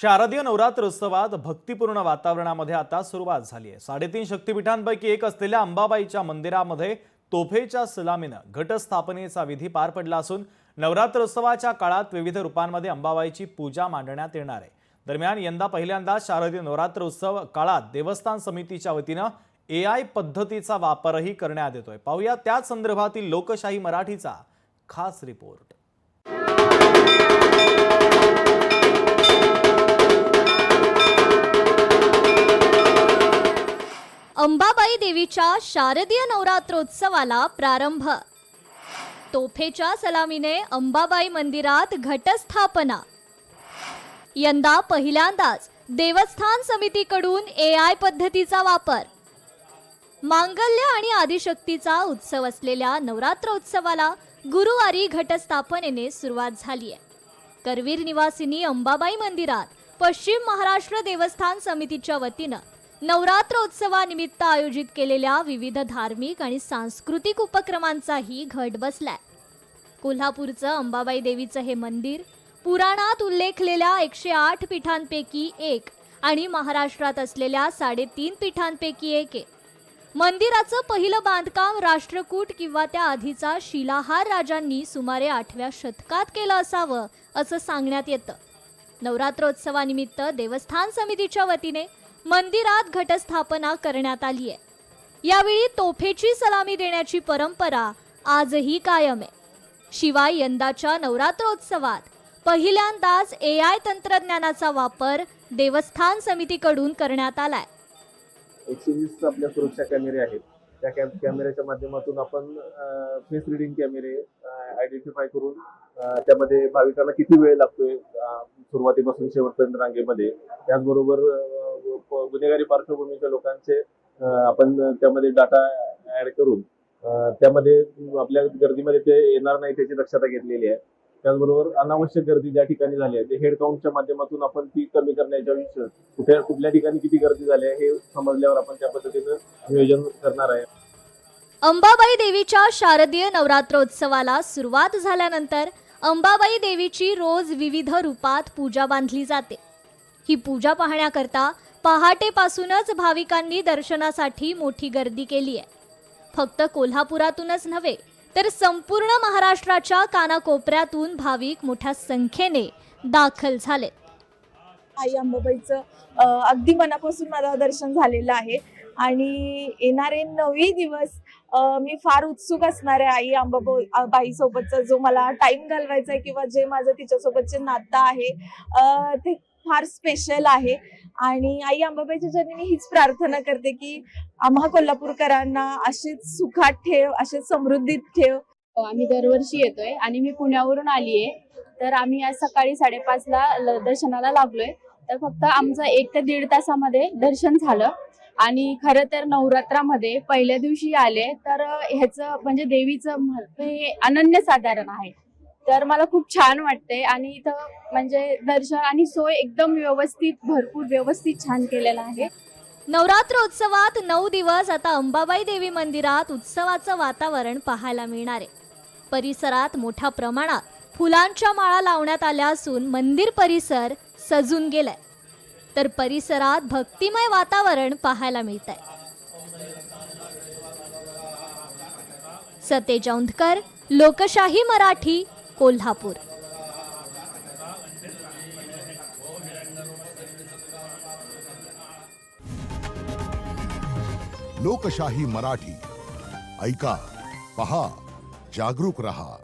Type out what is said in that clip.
शारदीय नवरात्रोत्सवात भक्तिपूर्ण वातावरणामध्ये आता सुरुवात झाली आहे. साडेतीन शक्तिपीठांपैकी एक असलेल्या अंबाबाईच्या मंदिरामध्ये तोफेच्या सलामीनं घटस्थापनेचा विधी पार पडला असून नवरात्रोत्सवाच्या काळात विविध रूपांमध्ये अंबाबाईची पूजा मांडण्यात येणार आहे. दरम्यान यंदा पहिल्यांदा शारदीय नवरात्रोत्सव काळात देवस्थान समितीच्या वतीनं ए आय पद्धतीचा वापरही करण्यात येतोय. पाहूया त्याच संदर्भातील लोकशाही मराठीचा खास रिपोर्ट. अंबाबाई देवीच्या शारदीय नवरात्रोत्सवाला प्रारंभ. तोफेच्या सलामीने अंबाबाई मंदिरात घटस्थापना. यंदा पहिल्यांदाच देवस्थान समितीकडून ए आय पद्धतीचा वापर. मांगल्य आणि आदिशक्तीचा उत्सव असलेल्या नवरात्रोत्सवाला गुरुवारी घटस्थापनेने सुरुवात झाली आहे करवीर निवासिनी अंबाबाई मंदिरात पश्चिम महाराष्ट्र देवस्थान समितीच्या वतीनं नवरात्रोत्सवानिमित्त आयोजित केलेल्या विविध धार्मिक आणि सांस्कृतिक उपक्रमांचाही घट बसलाय. कोल्हापूरचं अंबाबाई देवीचं हे मंदिर पुराणात उल्लेखलेल्या एकशे आठ पीठांपैकी एक आणि महाराष्ट्रात असलेल्या साडेतीन पीठांपैकी एक. आहे मंदिराचं पहिलं बांधकाम राष्ट्रकूट किंवा त्या आधीचा शिलाहार राजांनी सुमारे आठव्या शतकात केलं असावं असं सांगण्यात येतं. नवरात्रोत्सवानिमित्त देवस्थान समितीच्या वतीने मंदिरात घटस्थापना करण्यात आली आहे. यावेळी तोफेची सलामी देण्याची परंपरा आजही कायम आहे. शिवाय यंदाच्या नवरात्रोत्सवात पहिल्यांदाच ए आय तंत्रज्ञानाचा वापर देवस्थान समितीकडून करण्यात आलाय. एकशे वीस आपल्या सुरक्षा कॅमेरे आहेत. त्या कॅम कॅमेऱ्याच्या माध्यमातून आपण फेस रिडिंग कॅमेरे आयडेंटिफाय करून त्यामध्ये भाविकांना किती वेळ लागतोय सुरुवातीपासून शेवटपर्यंत रांगेमध्ये. त्याचबरोबर गुन्हेगारी पार्श्वभूमीच्या लोकांचे आपण त्यामध्ये डाटा ऍड करून त्यामध्ये आपल्या गर्दीमध्ये ते येणार नाही त्याची दक्षता घेतलेली आहे. त्याचबरोबर अनावश्यक गर्दी ज्या ठिकाणी झाली आहे ते हेड काउंटच्या माध्यमातून आपण ती कमी करण्याच्या विषय कुठे कुठल्या ठिकाणी किती गर्दी झाली आहे हे समजल्यावर आपण त्या पद्धतीनं नियोजन करणार आहे. अंबाबाई देवीच्या शारदीय नवरात्रोत्सवाला सुरुवात झाल्यानंतर अंबाबाई देवीची रोज विविध रूपात पूजा बांधली जाते. ही पूजा पाहण्याकरता पहाटेपासूनच भाविकांनी दर्शनासाठी मोठी गर्दी केली आहे. फक्त कोल्हापुरातूनच नव्हे तर संपूर्ण महाराष्ट्राच्या कानाकोपऱ्यातून भाविक मोठ्या संख्येने दाखल झाले आई अंबाबाईचं अगदी मनापासून माझं दर्शन झालेलं आहे. आणि येणारे नवी दिवस मी फार उत्सुक असणार आहे आई अंबाबाई सोबतचा जो मला टाइम घालवायचा आहे किंवा जे माझं तिच्यासोबतचे नातं आहे ते फार स्पेशल आहे. आणि आई अंबाबाईच्या जनीने मी हीच प्रार्थना करते की आम्हा कोल्हापूरकरांना अशीच सुखात ठेव अशीच समृद्धीत ठेव. आम्ही दरवर्षी येतोय आणि मी पुण्यावरून आलीये. तर आम्ही आज सकाळी साडेपाचला दर्शनाला लागलोय. तर फक्त आमचं एक ते दीड तासामध्ये दर्शन झालं. आणि खरं तर नवरात्रामध्ये पहिल्या दिवशी आले तर ह्याचं म्हणजे देवीचं महत्त्व हे अनन्यसाधारण आहे. तर मला खूप छान वाटते आणि इथं म्हणजे दर्शन आणि सोय एकदम व्यवस्थित भरपूर व्यवस्थित छान केलेला आहे. नवरात्रोत्सवात नऊ दिवस आता अंबाबाई देवी मंदिरात उत्सवाचं वातावरण पाहायला मिळणार आहे. परिसरात मोठ्या प्रमाणात फुलांच्या माळा लावण्यात आल्या असून मंदिर परिसर सजून गेलाय. तर परिसरात भक्तिमय वातावरण पाहायला मिळत आहे सतेज औंधकर लोकशाही मराठी कोल्हापूर. लोकशाही मराठी. ऐका पहा जागरूक रहा.